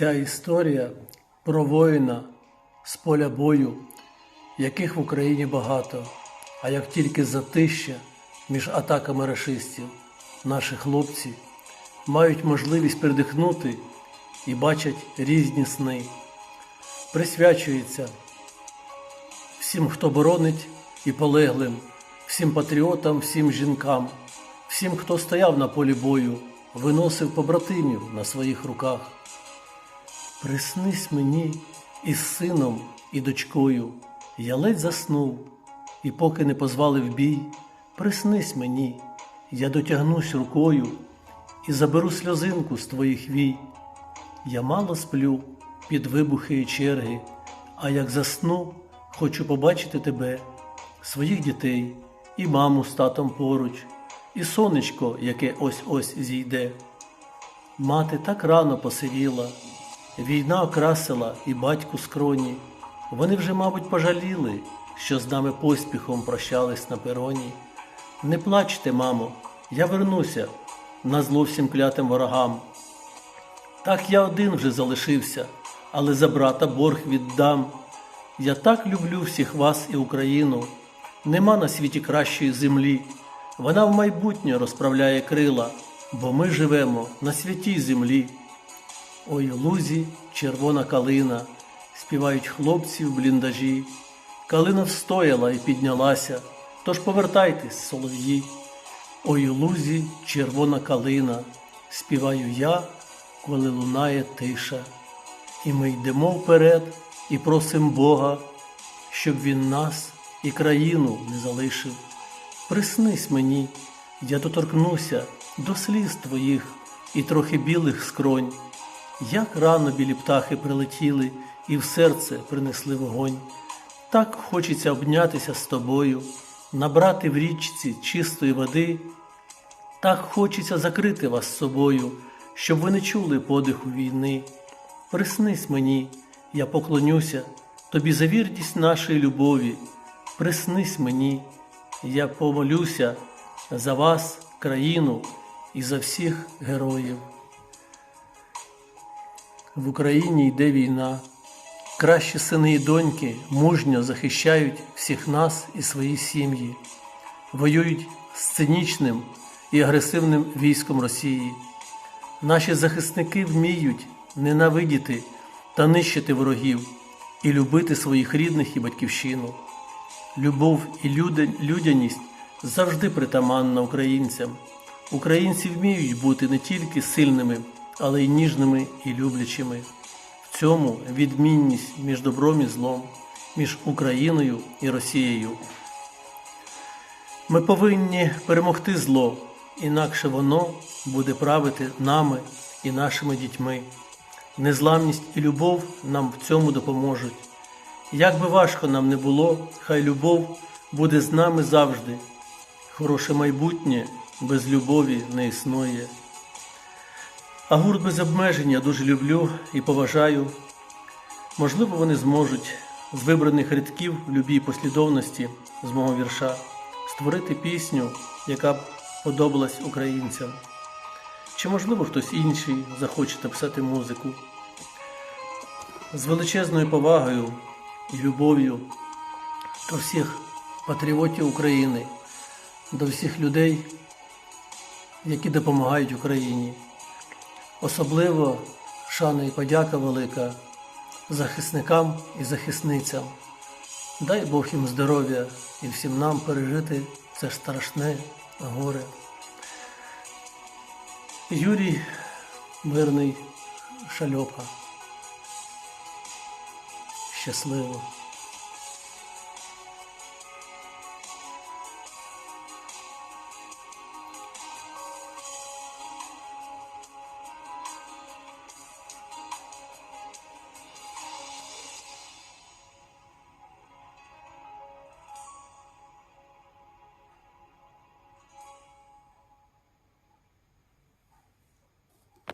Ця історія про воїна з поля бою, яких в Україні багато, а як тільки затища між атаками рашистів, наші хлопці мають можливість передихнути і бачать різні сни. Присвячується всім, хто боронить і полеглим, всім патріотам, всім жінкам, всім, хто стояв на полі бою, виносив побратимів на своїх руках. Приснись мені із сином і дочкою, я ледь заснув, і поки не позвали в бій, приснись мені, я дотягнусь рукою і заберу сльозинку з твоїх вій. Я мало сплю під вибухи і черги, а як засну, хочу побачити тебе, своїх дітей, і маму з татом поруч, і сонечко, яке ось ось зійде. Мати так рано посивіла, війна окрасила і батьку скроні. Вони вже, мабуть, пожаліли, що з нами поспіхом прощались на пероні. Не плачте, мамо, я вернуся на зло всім клятим ворогам. Так я один вже залишився, але за брата борг віддам. Я так люблю всіх вас і Україну. Нема на світі кращої землі. Вона в майбутнє розправляє крила, бо ми живемо на святій землі. Ой, лузі червона калина, співають хлопці в бліндажі. Калина встояла і піднялася, тож повертайтесь, солов'ї. Ой, лузі червона калина, співаю я, коли лунає тиша. І ми йдемо вперед і просим Бога, щоб Він нас і країну не залишив. Приснись мені, я доторкнуся до сліз твоїх і трохи білих скронь. Як рано білі птахи прилетіли і в серце принесли вогонь. Так хочеться обнятися з тобою, набрати в річці чистої води. Так хочеться закрити вас собою, щоб ви не чули подиху війни. Приснись мені, я поклонюся тобі за вірність нашої любові. Приснись мені, я помолюся за вас, країну і за всіх героїв. В Україні йде війна. Кращі сини і доньки мужньо захищають всіх нас і свої сім'ї, воюють з цинічним і агресивним військом Росії. Наші захисники вміють ненавидіти та нищити ворогів і любити своїх рідних і батьківщину. Любов і людяність завжди притаманна українцям. Українці вміють бути не тільки сильними, але й ніжними і люблячими. В цьому відмінність між добром і злом, між Україною і Росією. Ми повинні перемогти зло, інакше воно буде правити нами і нашими дітьми. Незламність і любов нам в цьому допоможуть. Як би важко нам не було, хай любов буде з нами завжди. Хороше майбутнє без любові не існує. А гурт без обмежень я дуже люблю і поважаю. Можливо, вони зможуть з вибраних рядків в любій послідовності з мого вірша створити пісню, яка б подобалась українцям. Чи, можливо, хтось інший захоче написати музику. З величезною повагою і любов'ю до всіх патріотів України, до всіх людей, які допомагають Україні. Особливо шана і подяка велика захисникам і захисницям. Дай Бог їм здоров'я і всім нам пережити це страшне горе. Юрій Мирний Шальопа. Щасливо.